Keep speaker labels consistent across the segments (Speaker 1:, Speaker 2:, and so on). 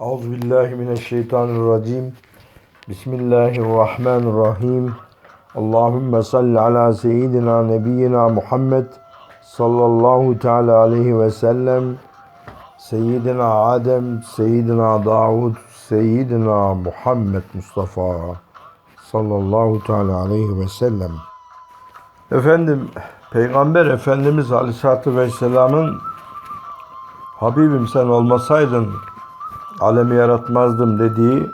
Speaker 1: Euzu billahi mineşşeytanirracim. Bismillahirrahmanirrahim. Allahümme salli ala seyyidina nebiyyina Muhammed sallallahu teala aleyhi ve sellem. Seyyidina Adem, Seyyidina Davud, Seyyidina Muhammed Mustafa sallallahu teala aleyhi ve sellem. Efendim, Peygamber Efendimiz Aleyhisselatü Vesselam'ın Habibim sen olmasaydın alemi yaratmazdım dediği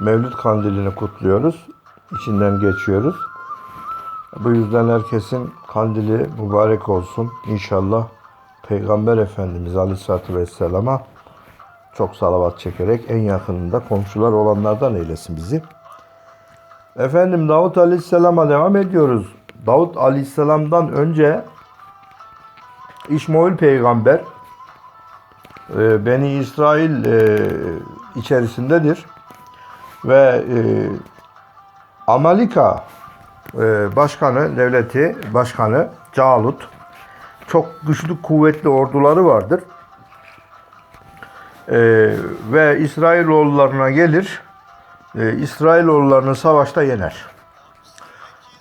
Speaker 1: Mevlid kandilini kutluyoruz. İçinden geçiyoruz. Bu yüzden herkesin kandili mübarek olsun. İnşallah Peygamber Efendimiz Aleyhisselatü Vesselam'a çok salavat çekerek en yakınında komşular olanlardan eylesin bizi. Efendim Davut Aleyhisselam'a devam ediyoruz. Davut Aleyhisselam'dan önce İsmail peygamber e, Beni İsrail e, içerisindedir ve e, Amalika e, başkanı, devleti başkanı Calut çok güçlü kuvvetli orduları vardır. E, ve İsrailoğullarına gelir, e, İsrailoğullarını savaşta yener.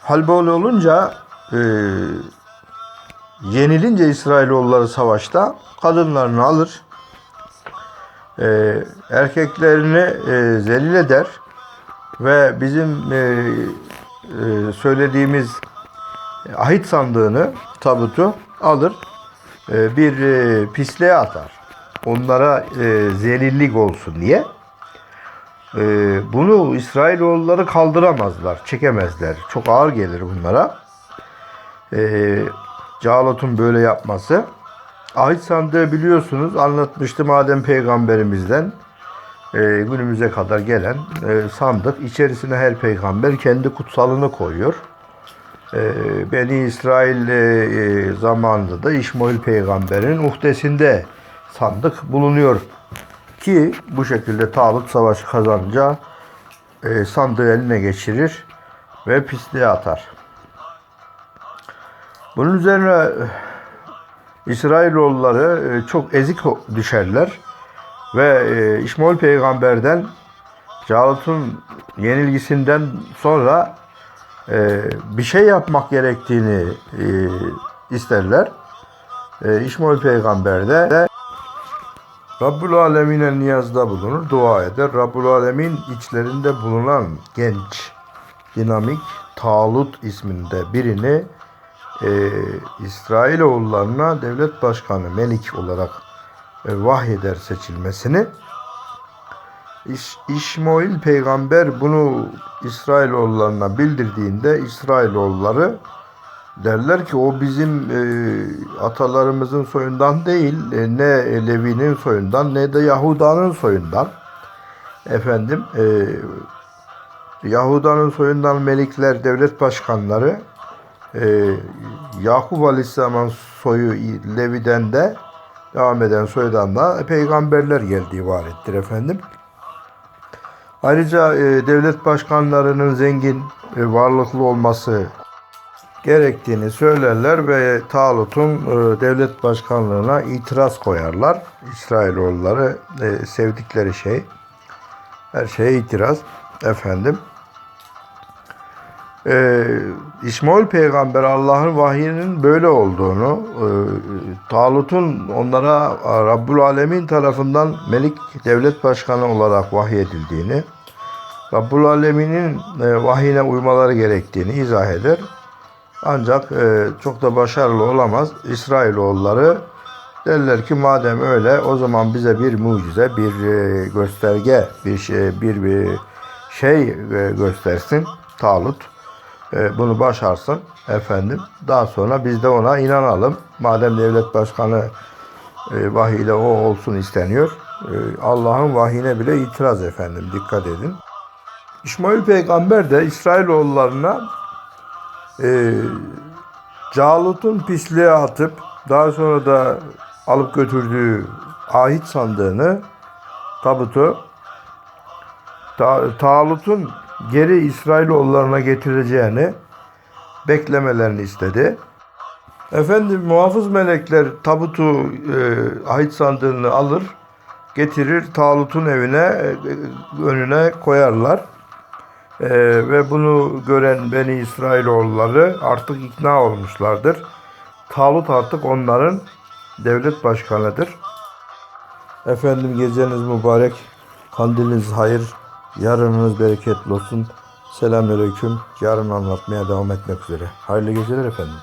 Speaker 1: Hal böyle olunca e, yenilince İsrailoğulları savaşta kadınlarını alır, e, erkeklerini e, zelil eder ve bizim e, e, söylediğimiz ahit sandığını, tabutu alır, e, bir e, pisliğe atar. Onlara e, zelillik olsun diye. E, bunu İsrailoğulları kaldıramazlar, çekemezler. Çok ağır gelir bunlara. E, Calat'ın böyle yapması. Ahit sandığı biliyorsunuz anlatmıştım Adem peygamberimizden e, günümüze kadar gelen e, sandık. İçerisine her peygamber kendi kutsalını koyuyor. E, Beni İsrail e, e, zamanında da İsmail peygamberin uhdesinde sandık bulunuyor. Ki bu şekilde Talut savaşı kazanınca e, sandığı eline geçirir ve pisliğe atar. Bunun üzerine İsrailoğulları e, çok ezik düşerler ve e, İsmail peygamberden Calut'un yenilgisinden sonra e, bir şey yapmak gerektiğini isterler. İsmail peygamber de Rabbul Alemin'e niyazda bulunur, dua eder. Rabbul Alemin içlerinde bulunan genç, dinamik Talut isminde birini e, İsrailoğullarına devlet başkanı Melik olarak e, vahyeder seçilmesini. İş, İşmail peygamber bunu İsrailoğullarına bildirdiğinde İsrailoğulları derler ki o bizim e, atalarımızın soyundan değil e, ne Levi'nin soyundan ne de Yahuda'nın soyundan efendim e, Yahuda'nın soyundan melikler devlet başkanları e, Yakup Aleyhisselam'ın soyu Levi'den de devam eden soydan da peygamberler geldiği var ettir efendim. Ayrıca e, devlet başkanlarının zengin, e, varlıklı olması gerektiğini söylerler ve Talut'un e, devlet başkanlığına itiraz koyarlar. İsrailoğulları e, sevdikleri şey, her şeye itiraz efendim. Ee, İsmail peygamber Allah'ın vahyinin böyle olduğunu, e, Talut'un onlara Rabbul Alemin tarafından Melik Devlet Başkanı olarak vahyedildiğini, Rabbul Alemin'in e, vahyine uymaları gerektiğini izah eder. Ancak e, çok da başarılı olamaz. İsrailoğulları derler ki madem öyle o zaman bize bir mucize, bir e, gösterge, bir şey, bir, bir şey e, göstersin Talut e, bunu başarsın efendim. Daha sonra biz de ona inanalım. Madem devlet başkanı e, vahiyle o olsun isteniyor. E, Allah'ın vahine bile itiraz efendim. Dikkat edin. İsmail peygamber de İsrailoğullarına e, Calut'un pisliğe atıp daha sonra da alıp götürdüğü ahit sandığını tabutu Ta Talut'un geri İsrailoğullarına getireceğini beklemelerini istedi. Efendim muhafız melekler tabutu e, ahit sandığını alır getirir Talut'un evine e, önüne koyarlar. E, ve bunu gören Beni İsrailoğulları artık ikna olmuşlardır. Talut artık onların devlet başkanıdır. Efendim geceniz mübarek, kandiliniz hayır, yarınınız bereketli olsun. Selamünaleyküm. Yarın anlatmaya devam etmek üzere. Hayırlı geceler efendim.